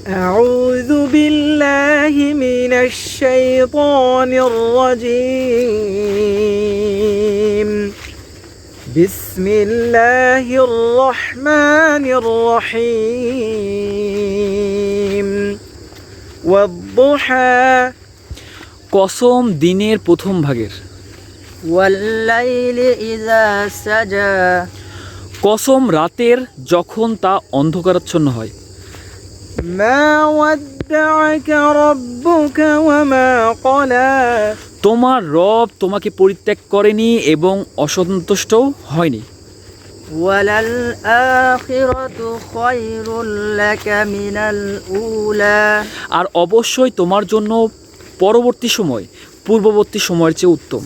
أعوذ بالله من الشيطان الرجيم بسم الله الرحمن الرحيم والضحى কসম দিনের প্রথম ভাগের والليل إذا سجى কসম রাতের যখন তা অন্ধকারাচ্ছন্ন হয় তোমার রব তোমাকে পরিত্যাগ করেনি এবং অসন্তুষ্টও হয়নি। আর অবশ্যই তোমার জন্য পরবর্তী সময় পূর্ববর্তী সময়ের চেয়ে উত্তম।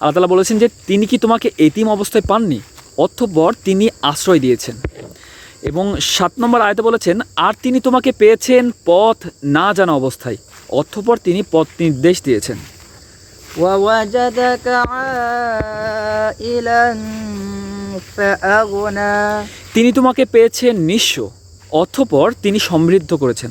আল্লাহ তালা বলেছেন যে তিনি কি তোমাকে এতিম অবস্থায় পাননি? অর্থপর তিনি আশ্রয় দিয়েছেন। এবং সাত নম্বর আয়তে বলেছেন আর তিনি তোমাকে পেয়েছেন পথ না জানা অবস্থায় অথপর তিনি পথ নির্দেশ দিয়েছেন। তিনি তোমাকে পেয়েছেন নিঃস্ব অথপর তিনি সমৃদ্ধ করেছেন।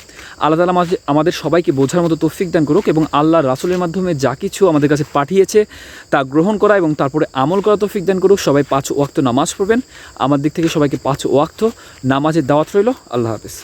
আল্লাহ তালা আমাদের সবাইকে বোঝার মতো তৌফিক দান করুক এবং আল্লাহ রাসুলের মাধ্যমে যা কিছু আমাদের কাছে পাঠিয়েছে তা গ্রহণ করা এবং তারপরে আমল করা তৌফিক দান করুক। সবাই পাঁচ ওয়াক্ত নামাজ পড়বেন। আমার দিক থেকে সবাইকে পাঁচ ওয়াক্ত নামাজের দাওয়াত রইল। আল্লাহ হাফিজ।